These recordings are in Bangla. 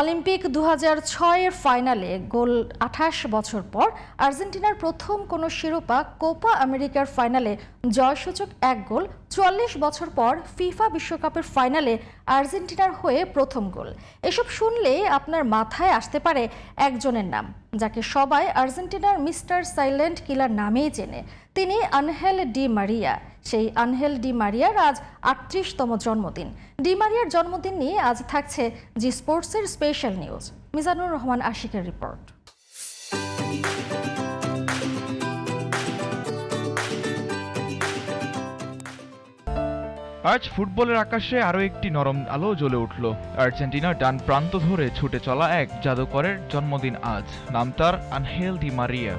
অলিম্পিক দু এর ফাইনালে গোল আঠাশ বছর পর আর্জেন্টিনার প্রথম কোনো শিরোপা কোপা আমেরিকার ফাইনালে জয়সূচক এক গোল, চুয়াল্লিশ বছর পর ফিফা বিশ্বকাপের ফাইনালে আর্জেন্টিনার হয়ে প্রথম গোল। এসব শুনলেই আপনার মাথায় আসতে পারে একজনের নাম, যাকে সবাই আর্জেন্টিনার মিস্টার সাইলেন্ট কিলার নামেই চেনে। তিনি আনহেল ডি মারিয়া। সেই আনহেল ডি মারিয়ার আজ আটত্রিশতম জন্মদিন। ডি মারিয়ার জন্মদিন নিয়ে আজ থাকছে জি স্পোর্টসের স্পেশাল নিউজ। মিজানুর রহমান আশিকের রিপোর্ট। আজ ফুটবলের আকাশে আরও একটি নরম আলো জ্বলে উঠল। আর্জেন্টিনার ডান প্রান্ত ধরে ছুটে চলা এক জাদুকরের জন্মদিন আজ। নাম তার আনহেল ডি মারিয়া।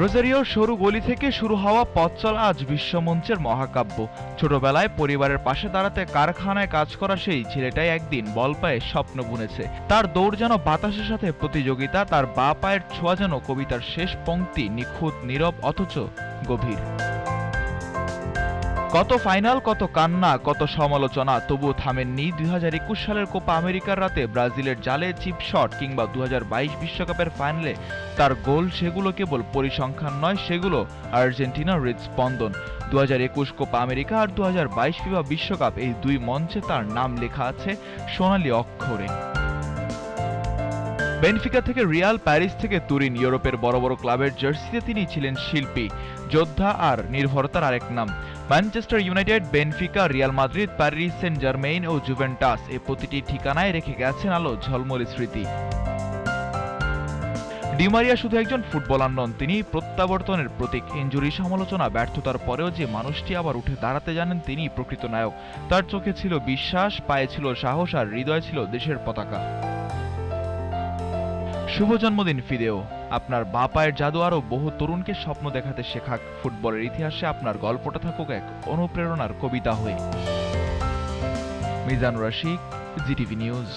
রোজারিওর সরু গলি থেকে শুরু হওয়া পথ চলা আজ বিশ্বমঞ্চের মহাকাব্য। ছোটবেলায় পরিবারের পাশে দাঁড়াতে কারখানায় কাজ করা সেই ছেলেটাই একদিন বল পায়ে স্বপ্ন বুনেছে। তার দৌড় যেন বাতাসের সাথে প্রতিযোগিতা, তার বা পায়ের ছোঁয়া যেন কবিতার শেষ পংক্তি নিখুঁত, নীরব, অথচ গভীর। কত ফাইনাল, কত কান্না, কত সমালোচনা, তবুও থামেননি দুই হাজার একুশ সালের কোপা আমেরিকার রাতে ব্রাজিলের জালে চিপ শট কিংবা দু বিশ্বকাপের ফাইনালে তার গোল সেগুলো কেবল পরিসংখ্যান নয়, সেগুলো আর্জেন্টিনার হৃদস্পন্দন। দু হাজার একুশ কোপা আমেরিকা আর দু হাজার বাইশ ফিফা বিশ্বকাপ, এই দুই মঞ্চে তার নাম লেখা আছে সোনালী অক্ষরে। বেনফিকা থেকে রিয়াল প্যারিস থেকে তুরিন, ইউরোপের বড় বড় ক্লাবের জার্সিতে তিনি ছিলেন শিল্পী, যোদ্ধা আর নির্ভরতার আরেক নাম। Manchester United, Benfica, Real Madrid, Paris Saint Germain ও জুভেন্টাস এই প্রতিটি ঠিকানায় রেখে গেছেন আলো ঝলমলে স্মৃতি। ডিমারিয়া শুধু একজন ফুটবলার নন, তিনি প্রত্যাবর্তনের প্রতীক। ইঞ্জুরি সমালোচনা, ব্যর্থতার পরেও যে মানুষটি আবার উঠে দাঁড়াতে জানেন তিনি প্রকৃত নায়ক। তার চোখে ছিল বিশ্বাস, পায়ে ছিল সাহস আর হৃদয় ছিল দেশের পতাকা। শুভ জন্মদিন, ফিদেও। আপনার বা পায়ের জাদু আরও বহু তরুণকে স্বপ্ন দেখাতে শেখাক। ফুটবলের ইতিহাসে আপনার গল্পটা থাকুক এক অনুপ্রেরণার কবিতা হয়ে। Mizanur Rashik, GTV news.